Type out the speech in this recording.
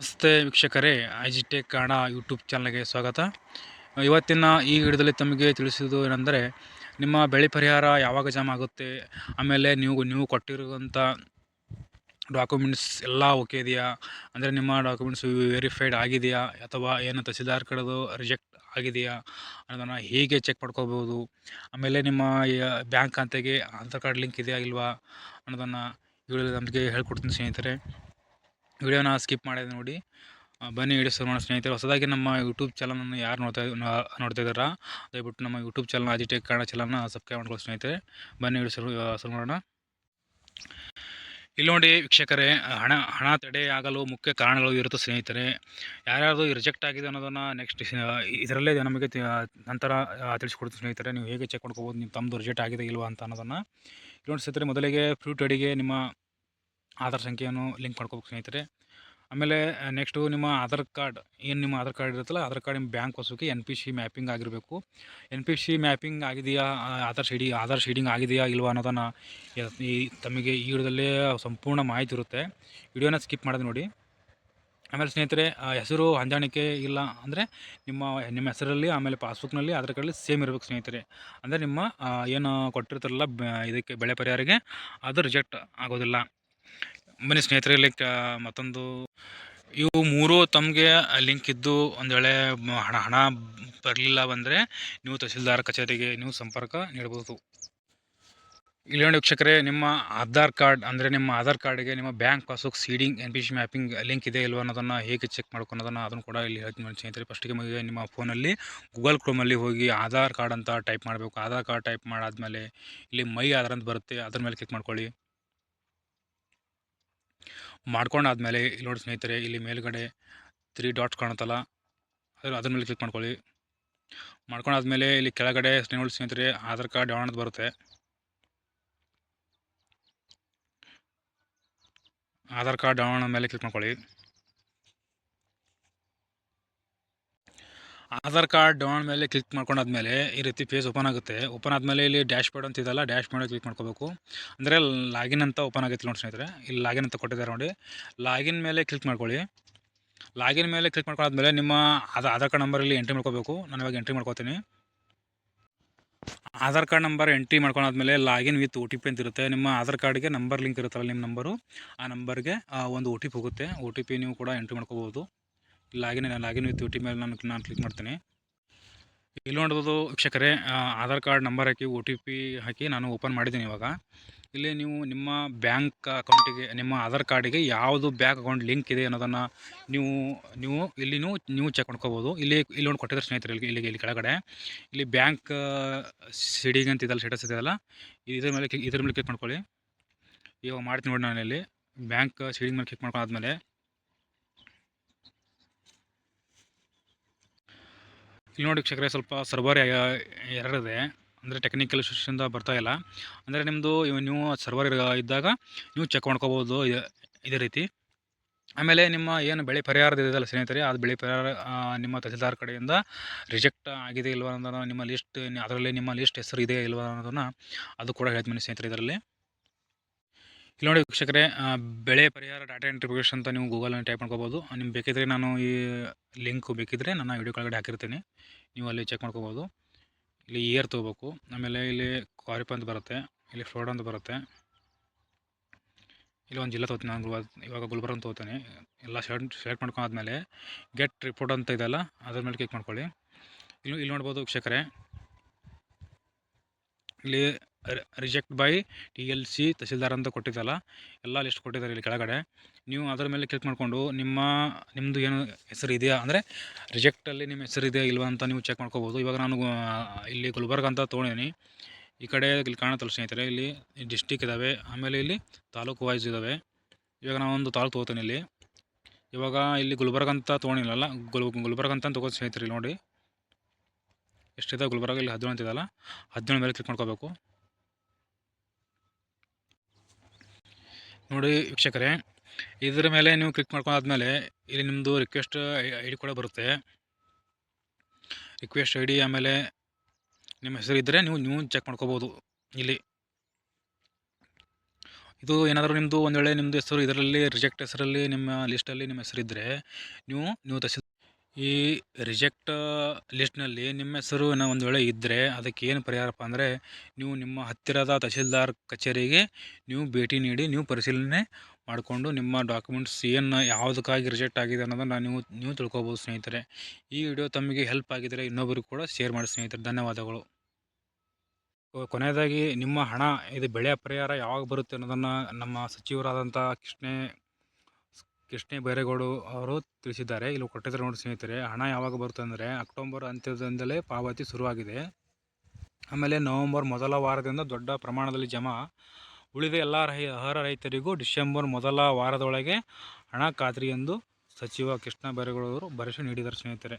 ನಮಸ್ತೆ ವೀಕ್ಷಕರೇ I G tech Kannada YouTube ಚಾನಲ್ಗೆ ಸ್ವಾಗತ. ಇವತ್ತಿನ ಈ ವಿಡಿಯೋದಲ್ಲಿ ತಮಗೆ ತಿಳಿಸಿದ್ದು ಏನೆಂದರೆ, ನಿಮ್ಮ ಬೆಳೆ ಪರಿಹಾರ ಯಾವಾಗ ಜಮಾ ಆಗುತ್ತೆ, ಆಮೇಲೆ ನೀವು ನೀವು ಕೊಟ್ಟಿರುವಂಥ ಡಾಕ್ಯುಮೆಂಟ್ಸ್ ಎಲ್ಲ ಓಕೆ ಇದೆಯಾ? ಅಂದರೆ ನಿಮ್ಮ ಡಾಕ್ಯುಮೆಂಟ್ಸ್ ವೆರಿಫೈಡ್ ಆಗಿದೆಯಾ? ಅಥವಾ ಏನು ತಹಸೀಲ್ದಾರ್ ಕಡೆದು ರಿಜೆಕ್ಟ್ ಆಗಿದೆಯಾ? ಅನ್ನೋದನ್ನು ಹೇಗೆ ಚೆಕ್ ಮಾಡ್ಕೋಬೋದು? ಆಮೇಲೆ ನಿಮ್ಮ ಬ್ಯಾಂಕ್ ಖಾತೆಗೆ ಆಧಾರ್ ಕಾರ್ಡ್ ಲಿಂಕ್ ಇದೆಯಾ ಇಲ್ವಾ? ಅನ್ನೋದನ್ನು ವಿಡಿಯೋದಲ್ಲಿ ನಮಗೆ ಹೇಳ್ಕೊಡ್ತೀನಿ ಸ್ನೇಹಿತರೆ. ವಿಡಿಯೋನ ಸ್ಕಿಪ್ ಮಾಡಿದೆ ನೋಡಿ. ಬನ್ನಿ ವಿಡಿಯೋ ಶುರು ಮಾಡೋಣ ಸ್ನೇಹಿತರೆ. ಹೊಸದಾಗಿ ನಮ್ಮ ಯೂಟ್ಯೂಬ್ ಚಾನಲನ್ನು ಯಾರು ನೋಡ್ತಾ ನೋಡ್ತಾ ಇದ್ದಾರಾ? ದಯವಿಟ್ಟು ನಮ್ಮ ಯೂಟ್ಯೂಬ್ ಚಾನಲ್ ಅಜಿಟೆಕ್ ಕನ್ನಡ ಚಾನಲ್ನ ಸಬ್ಸ್ಕ್ರೈಬ್ ಮಾಡ್ಕೊಳ್ಳಿ ಸ್ನೇಹಿತರೆ. ಬನ್ನಿ ವಿಡಿಯೋ ಶುರು ಶುರು ಮಾಡೋಣ ಇಲ್ಲಿ ನೋಡಿ ವೀಕ್ಷಕರೇ ಹಣ ಹಣ ತಡೆಯಾಗಲು ಮುಖ್ಯ ಕಾರಣಗಳು ಇರುತ್ತೆ ಸ್ನೇಹಿತರೆ. ಯಾರ್ಯಾರು ರಿಜೆಕ್ಟ್ ಆಗಿದೆ ಅನ್ನೋದನ್ನು ನೆಕ್ಸ್ಟ್ ಇದರಲ್ಲೇ ನಮಗೆ ನಂತರ ಆ, ತಿಳಿಸ್ಕೊಡ್ತೀನಿ ಸ್ನೇಹಿತರೆ. ನೀವು ಹೇಗೆ ಚೆಕ್ ಮಾಡ್ಕೋಬೋದು ನೀವು ತಮ್ಮದು ರಿಜೆಕ್ಟ್ ಆಗಿದೆ ಇಲ್ವಾ ಅಂತ ಅನ್ನೋದನ್ನು. ಇಲ್ಲಿ ನೋಡಿ ಸ್ನೇಹಿತರೆ ಮೊದಲಿಗೆ ಫ್ರೂಟ್ ಅಡಿಗೆ ನಿಮ್ಮ ಆಧಾರ್ ಸಂಖ್ಯೆಯನ್ನು ಲಿಂಕ್ ಮಾಡ್ಕೋಬೇಕು ಸ್ನೇಹಿತರೆ. ಆಮೇಲೆ ನೆಕ್ಸ್ಟು ನಿಮ್ಮ ಆಧಾರ್ ಕಾರ್ಡ್ ಏನು ನಿಮ್ಮ ಆಧಾರ್ ಕಾರ್ಡ್ ಇರುತ್ತಲ್ಲ, ಆಧಾರ್ ಕಾರ್ಡ್ ನಿಮ್ಮ ಬ್ಯಾಂಕ್ ಹೊಸಕ್ಕೆ ಎನ್ ಪಿ ಸಿ ಮ್ಯಾಪಿಂಗ್ ಆಗಿರಬೇಕು. ಎನ್ ಪಿ ಸಿ ಮ್ಯಾಪಿಂಗ್ ಆಗಿದೆಯಾ ಆಧಾರ್ ಶೀಡಿ, ಆಧಾರ್ ಶೀಡಿಂಗ್ ಆಗಿದೆಯಾ ಇಲ್ವಾ ಅನ್ನೋದನ್ನು ಈ, ತಮಗೆ ಈ ವಿಡಿಯೋದಲ್ಲೇ ಸಂಪೂರ್ಣ ಮಾಹಿತಿ ಇರುತ್ತೆ. ವಿಡಿಯೋನ ಸ್ಕಿಪ್ ಮಾಡೋದು ನೋಡಿ. ಆಮೇಲೆ ಸ್ನೇಹಿತರೆ ಹೆಸರು ಹೊಂದಾಣಿಕೆ ಇಲ್ಲ ಅಂದರೆ ನಿಮ್ಮ ನಿಮ್ಮ ಹೆಸರಲ್ಲಿ, ಆಮೇಲೆ ಪಾಸ್ಬುಕ್ನಲ್ಲಿ ಆಧಾರ್ ಕಾರ್ಡಲ್ಲಿ ಸೇಮ್ ಇರಬೇಕು ಸ್ನೇಹಿತರೆ. ಅಂದರೆ ನಿಮ್ಮ ಏನು ಕೊಟ್ಟಿರ್ತಾರಲ್ಲ ಇದಕ್ಕೆ ಬೆಳೆ ಪರಿಹಾರಿಗೆ ಅದು ರಿಜೆಕ್ಟ್ ಆಗೋದಿಲ್ಲ. ಬನ್ನಿ ಸ್ನೇಹಿತರೆ, ಇಲ್ಲಿ ಮತ್ತೊಂದು. ಇವು ಮೂರು ತಮಗೆ ಲಿಂಕ್ ಇದ್ದು ಒಂದು ವೇಳೆ ಹಣ ಹಣ ಬರಲಿಲ್ಲ ಬಂದರೆ ನೀವು ತಹಸೀಲ್ದಾರ್ ಕಚೇರಿಗೆ ನೀವು ಸಂಪರ್ಕ ನೀಡಬಹುದು ಇಲ್ಲಿ ನೋಡಿ ವೀಕ್ಷಕರೇ, ನಿಮ್ಮ ಆಧಾರ್ ಕಾರ್ಡ್ ಅಂದರೆ ನಿಮ್ಮ ಆಧಾರ್ ಕಾರ್ಡ್ಗೆ ನಿಮ್ಮ bank passbook seeding, N P C mapping link ಇದೆ ಇಲ್ವ ಅನ್ನೋದನ್ನು ಹೇಗೆ ಚೆಕ್ ಮಾಡ್ಕೊಳೋದನ್ನು ಅದನ್ನು ಕೂಡ ಇಲ್ಲಿ ಹೇಳ್ತೀನಿ ಸ್ನೇಹಿತರೆ. ಫಸ್ಟಿಗೆ ನಿಮ್ಮ ಫೋನಲ್ಲಿ ಗೂಗಲ್ ಕ್ರೋಮಲ್ಲಿ ಹೋಗಿ ಆಧಾರ್ ಕಾರ್ಡ್ ಅಂತ ಟೈಪ್ ಮಾಡಬೇಕು. ಆಧಾರ್ ಕಾರ್ಡ್ ಟೈಪ್ ಮಾಡಾದಮೇಲೆ ಇಲ್ಲಿ ಮೈ ಆಧಾರ್ ಅಂತ ಬರುತ್ತೆ, ಅದ್ರ ಮೇಲೆ ಕ್ಲಿಕ್ ಮಾಡ್ಕೊಳ್ಳಿ. ಮಾಡ್ಕೊಂಡಾದ್ಮೇಲೆ, ಇಲ್ಲಿ ನೋಡಿ ಸ್ನೇಹಿತರೆ, ಇಲ್ಲಿ ಮೇಲ್ಗಡೆ ತ್ರೀ ಡಾಟ್ಸ್ ಕಾಣುತ್ತಲ್ಲ, ಅದ್ರ ಅದ್ರ ಮೇಲೆ ಕ್ಲಿಕ್ ಮಾಡ್ಕೊಳ್ಳಿ. ಮಾಡ್ಕೊಂಡಾದ್ಮೇಲೆ, ಇಲ್ಲಿ ಕೆಳಗಡೆ ನೋಡಿ ಸ್ನೇಹಿತರೆ, ಆಧಾರ್ ಕಾರ್ಡ್ ಅಂತ ಬರುತ್ತೆ. ಆಧಾರ್ ಕಾರ್ಡ್ ಡೌನ್ ಮೇಲೆ ಕ್ಲಿಕ್ ಮಾಡ್ಕೊಳ್ಳಿ. ಆಧಾರ್ ಕಾರ್ಡ್ ಡೌನ್ ಮೇಲೆ ಕ್ಲಿಕ್ ಮಾಡ್ಕೊಂಡಾದ್ಮೇಲೆ ಈ ರೀತಿ ಪೇಜ್ ಓಪನ್ ಆಗುತ್ತೆ. ಓಪನ್ ಆದಮೇಲೆ ಇಲ್ಲಿ ಡ್ಯಾಶ್ ಬೋರ್ಡ್ ಅಂತ ಇದೆಯಲ್ಲ ಡ್ಯಾಶ್ ಬೋರ್ಡ್ ಕ್ಲಿಕ್ ಮಾಡ್ಕೋಬೇಕು. ಅಂದರೆ ಲಾಗಿನ್ ಅಂತ ಓಪನ್ ಆಗುತ್ತೆ ನೋಡಿ ಸ್ನೇಹಿತರೆ. ಇಲ್ಲಿ ಲಾಗಿನ್ ಅಂತ ಕೊಟ್ಟಿದ್ದಾರೆ ನೋಡಿ. ಲಾಗಿನ್ ಮೇಲೆ ಕ್ಲಿಕ್ ಮಾಡ್ಕೊಳ್ಳಿ. ಲಾಗಿನ್ ಮೇಲೆ ಕ್ಲಿಕ್ ಮಾಡ್ಕೊಂಡಾದ್ಮೇಲೆ ನಿಮ್ಮ ಆಧಾರ್ ಕಾರ್ಡ್ ನಂಬರ್ ಇಲ್ಲಿ ಎಂಟ್ರಿ ಮಾಡ್ಕೋಬೇಕು. ನಾನು ಇವಾಗ ಎಂಟ್ರಿ ಮಾಡ್ಕೋತೀನಿ. Aadhaar card number entry ಮಾಡ್ಕೊಂಡಾದ್ಮೇಲೆ login with O T P ಅಂತ ಇರುತ್ತೆ. ನಿಮ್ಮ ಆಧಾರ್ ಕಾರ್ಡ್ಗೆ ನಂಬರ್ ಲಿಂಕ್ ಇರುತ್ತಲ್ಲ, ನಿಮ್ಮ ನಂಬರು. ಆ ನಂಬರ್ಗೆ ಒಂದು ಒ ಟಿ ಪಿ ಹೋಗುತ್ತೆ. ಒ ಟಿ ಪಿ ನೀವು ಕೂಡ ಎಂಟ್ರಿ ಮಾಡ್ಕೋಬೋದು. Login login with U T ಮೇಲೆ ನಾನು ನಾನು ಕ್ಲಿಕ್ ಮಾಡ್ತೀನಿ. ಇಲ್ಲಿ ನೋಡ್ಬೋದು ವೀಕ್ಷಕರೇ ಆಧಾರ್ ಕಾರ್ಡ್ ನಂಬರ್ ಹಾಕಿ, ಒ ಟಿ ಪಿ ಹಾಕಿ ನಾನು ಓಪನ್ ಮಾಡಿದ್ದೀನಿ ಇವಾಗ. ಇಲ್ಲಿ ನೀವು ನಿಮ್ಮ ಬ್ಯಾಂಕ್ ಅಕೌಂಟಿಗೆ, ನಿಮ್ಮ ಆಧಾರ್ ಕಾರ್ಡಿಗೆ ಯಾವುದು ಬ್ಯಾಂಕ್ ಅಕೌಂಟ್ ಲಿಂಕ್ ಇದೆ ಅನ್ನೋದನ್ನು ನೀವು ನೀವು ಇಲ್ಲಿ ನೀವು ಚೆಕ್ ಮಾಡ್ಕೋಬೋದು. ಇಲ್ಲಿ ಇಲ್ಲಿ ನೋಡಿ ಕೊಟ್ಟಿದ್ದಾರೆ ಸ್ನೇಹಿತರೆ, ಇಲ್ಲಿ ಇಲ್ಲಿಗೆ ಇಲ್ಲಿ ಕೆಳಗಡೆ. ಇಲ್ಲಿ ಬ್ಯಾಂಕ್ ಸಿಡಿಗೆ ಅಂತ ಇದೆಲ್ಲ ಸ್ಟೇಟಸ್ ಇದೆಯಲ್ಲ, ಇದ್ರ ಮೇಲೆ ಇದ್ರ ಮೇಲೆ ಕ್ಲಿಕ್ ಮಾಡ್ಕೊಳ್ಳಿ. ಇವಾಗ ಮಾಡ್ತೀನಿ ನೋಡಿ ನಾನು ಇಲ್ಲಿ ಬ್ಯಾಂಕ್ ಸಿಡಿಂಗ್ ಮೇಲೆ ಕ್ಲಿಕ್ ಮಾಡ್ಕೊಂಡಾದ್ಮೇಲೆ ಇಲ್ಲಿ ನೋಡಿ ವೀಕ್ಷಕರೇ ಸ್ವಲ್ಪ ಸರ್ವರ್ ಎರಡಿದೆ ಅಂದರೆ ಟೆಕ್ನಿಕಲ್ ಇಶ್ಯೂಸಿಂದ ಇಲ್ಲ. ಅಂದರೆ ನಿಮ್ಮದು ನೀವು ಸರ್ವರ್ ಇದ್ದಾಗ ನೀವು ಚೆಕ್ ಮಾಡ್ಕೋಬೋದು ಇದೇ- ರೀತಿ. ಆಮೇಲೆ ನಿಮ್ಮ ಏನು ಬೆಳೆ ಪರಿಹಾರದ ಇದೆಯಲ್ಲ ಸ್ನೇಹಿತರೆ, ಅದು ಬೆಳೆ ಪರಿಹಾರ ನಿಮ್ಮ ತಹಸೀಲ್ದಾರ್ ಕಡೆಯಿಂದ ರಿಜೆಕ್ಟ್ ಆಗಿದೆ ಇಲ್ವ ಅನ್ನೋದನ್ನು, ನಿಮ್ಮ ಲಿಸ್ಟ್ ಅದರಲ್ಲಿ ನಿಮ್ಮ ಲಿಸ್ಟ್ ಹೆಸರು ಇದೆ ಇಲ್ವ ಅನ್ನೋದನ್ನು ಅದು ಕೂಡ ಹೇಳ್ತೀನಿ ಸ್ನೇಹಿತರೆ ಇದರಲ್ಲಿ. ಇಲ್ಲಿ ನೋಡಿ ವೀಕ್ಷಕರೇ ಬೆಳೆ ಪರಿಹಾರ ಡಾಟಾ ಎಂಟ್ರಿಫಿಕೇಶನ್ ಅಂತ ನೀವು ಗೂಗಲಲ್ಲಿ ಟೈಪ್ ಮಾಡ್ಕೋಬೋದು. ನಿಮ್ಗೆ ಬೇಕಿದ್ರೆ ನಾನು ಈ ಲಿಂಕ್ ಬೇಕಿದ್ರೆ ನನ್ನ ವಿಡಿಯೋ ಕೆಳಗಡೆ ಹಾಕಿರ್ತೀನಿ. ನೀವು ಅಲ್ಲಿ ಚೆಕ್ ಮಾಡ್ಕೋಬೋದು. ಇಲ್ಲಿ ಇಯರ್ ತೊಗೋಬೇಕು. ಆಮೇಲೆ ಇಲ್ಲಿ ಕ್ವಾರಿಪ್ ಅಂತ ಬರುತ್ತೆ. ಇಲ್ಲಿ ಫ್ರೋಡ್ ಅಂತ ಬರುತ್ತೆ. ಇಲ್ಲಿ ಒಂದು ಜಿಲ್ಲೆ ತಗೋತೀನಿ. ನಾನು ಇವಾಗ ಗುಲ್ಬರ್ಗ ಅಂತ ತೊಗೋತೀನಿ. ಎಲ್ಲ ಸೆಲೆಕ್ಟ್ ಸೆಲೆಕ್ಟ್ ಮಾಡ್ಕೊಂಡಾದ್ಮೇಲೆ ಗೆಟ್ ರಿಪೋರ್ಟ್ ಅಂತ ಇದೆಯಲ್ಲ ಅದ್ರ ಮೇಲೆ ಕ್ಲಿಕ್ ಮಾಡ್ಕೊಳ್ಳಿ. ಇಲ್ಲಿ ಇಲ್ಲಿ ನೋಡ್ಬೋದು ವೀಕ್ಷಕರೇ, ಇಲ್ಲಿ reject by T L C tahsildar ಅಂತ ಕೊಟ್ಟಿದ್ದಲ್ಲ, ಎಲ್ಲ ಲಿಸ್ಟ್ ಕೊಟ್ಟಿದ್ದಾರೆ ಇಲ್ಲಿ ಕೆಳಗಡೆ. ನೀವು ಅದರ ಮೇಲೆ ಕ್ಲಿಕ್ ಮಾಡಿಕೊಂಡು ನಿಮ್ಮ ನಿಮ್ಮದು ಏನು ಹೆಸರು ಇದೆಯಾ ಅಂದರೆ ರಿಜೆಕ್ಟಲ್ಲಿ ನಿಮ್ಮ ಹೆಸರು ಇದೆಯಾ ಇಲ್ವಾ ಅಂತ ನೀವು ಚೆಕ್ ಮಾಡ್ಕೋಬೋದು. ಇವಾಗ ನಾನು ಇಲ್ಲಿ ಗುಲ್ಬರ್ಗ ಅಂತ ತೊಗೊಂಡಿದ್ದೀನಿ. ಈ ಕಡೆ ಇಲ್ಲಿ ಕಾಣುತ್ತಲ್ಲ ಸ್ನೇಹಿತರೆ, ಇಲ್ಲಿ ಡಿಸ್ಟಿಕ್ ಇದ್ದಾವೆ ಆಮೇಲೆ ಇಲ್ಲಿ ತಾಲೂಕು ವೈಸ್ ಇದ್ದಾವೆ ಇವಾಗ ನಾವೊಂದು ತಾಲೂಕು ತೊಗೋತೀನಿ ಇಲ್ಲಿ. ಇವಾಗ ಇಲ್ಲಿ ಗುಲ್ಬರ್ಗ ಅಂತ ತೊಗೊಂಡಿಲ್ಲಲ್ಲ ಗುಲ್, ಗುಲ್ಬರ್ಗ ಅಂತ ತೊಗೋ ಸ್ನೇಹಿತರೆ ಇಲ್ಲಿ ನೋಡಿ. ಎಷ್ಟಿದೆ ಗುಲ್ಬರ್ಗ, ಇಲ್ಲಿ ಹದಿನೇಳು ಅಂತಿದಲ್ಲ ಹದಿನೇಳು ಮೇಲೆ ಕ್ಲಿಕ್ ಮಾಡ್ಕೋಬೇಕು. ನೋಡಿ ವೀಕ್ಷಕರೇ, ಇದರ ಮೇಲೆ ನೀವು ಕ್ಲಿಕ್ ಮಾಡ್ಕೊಂಡಾದ್ಮೇಲೆ ಇಲ್ಲಿ ನಿಮ್ಮದು ರಿಕ್ವೆಸ್ಟ್ ಐ ಡಿ ಕೂಡ ಬರುತ್ತೆ. ರಿಕ್ವೆಸ್ಟ್ ಐ ಡಿ ಆಮೇಲೆ ನಿಮ್ಮ ಹೆಸರು ಇದ್ದರೆ ನೀವು ನೀವು ಚೆಕ್ ಮಾಡ್ಕೋಬೋದು ಇಲ್ಲಿ. ಇದು ಏನಾದರೂ ನಿಮ್ಮದು ಒಂದು ವೇಳೆ ನಿಮ್ಮದು ಹೆಸರು ಇದರಲ್ಲಿ ರಿಜೆಕ್ಟ್ ಹೆಸರಲ್ಲಿ, ನಿಮ್ಮ ಲಿಸ್ಟಲ್ಲಿ ನಿಮ್ಮ ಹೆಸರಿದ್ದರೆ ನೀವು ನೀವು ತಹಸೀಲ್ ಈ ರಿಜೆಕ್ಟ್ ಲಿಸ್ಟ್ನಲ್ಲಿ ನಿಮ್ಮ ಹೆಸರು ಏನೋ ಒಂದು ವೇಳೆ ಇದ್ದರೆ ಅದಕ್ಕೆ ಏನು ಪರಿಹಾರಪ್ಪ ಅಂದರೆ ನೀವು ನಿಮ್ಮ ಹತ್ತಿರದ ತಹಸೀಲ್ದಾರ್ ಕಚೇರಿಗೆ ನೀವು ಭೇಟಿ ನೀಡಿ ನೀವು ಪರಿಶೀಲನೆ ಮಾಡಿಕೊಂಡು ನಿಮ್ಮ ಡಾಕ್ಯುಮೆಂಟ್ಸ್ ಏನು ಯಾವುದಕ್ಕಾಗಿ ರಿಜೆಕ್ಟ್ ಆಗಿದೆ ಅನ್ನೋದನ್ನು ನೀವು ನೀವು ತಿಳ್ಕೊಬೋದು ಸ್ನೇಹಿತರೆ. ಈ ವಿಡಿಯೋ ತಮಗೆ ಹೆಲ್ಪ್ ಆಗಿದರೆ ಇನ್ನೊಬ್ಬರಿಗೂ ಕೂಡ ಶೇರ್ ಮಾಡಿ ಸ್ನೇಹಿತರೆ. ಧನ್ಯವಾದಗಳು. ಕೊನೆಯದಾಗಿ ನಿಮ್ಮ ಹಣ ಇದು ಬೆಳೆ ಪರಿಹಾರ ಯಾವಾಗ ಬರುತ್ತೆ ಅನ್ನೋದನ್ನು ನಮ್ಮ ಸಚಿವರಾದಂಥ ಕೃಷ್ಣೆ ಕೃಷ್ಣೆ ಬೈರೇಗೌಡ ಅವರು ತಿಳಿಸಿದ್ದಾರೆ. ಇಲ್ಲಿ ಕೊಟ್ಟಿದ್ದಾರೆ ನೋಡಿ ಸ್ನೇಹಿತರೆ. ಹಣ ಯಾವಾಗ ಬರುತ್ತೆ ಅಂದರೆ ಅಕ್ಟೋಬರ್ ಅಂತ್ಯದಿಂದಲೇ ಪಾವತಿ ಶುರುವಾಗಿದೆ. ಆಮೇಲೆ ನವೆಂಬರ್ ಮೊದಲ ವಾರದಿಂದ ದೊಡ್ಡ ಪ್ರಮಾಣದಲ್ಲಿ ಜಮಾ ಉಳಿದ ಎಲ್ಲ ರೈ ಅರ್ಹ ರೈತರಿಗೂ ಡಿಸೆಂಬರ್ ಮೊದಲ ವಾರದೊಳಗೆ ಹಣ ಖಾತ್ರಿ ಎಂದು ಸಚಿವ ಕೃಷ್ಣ ಬೈರೇಗೌಡ ಅವರು ಭರವಸೆ ನೀಡಿದ್ದಾರೆ ಸ್ನೇಹಿತರೆ.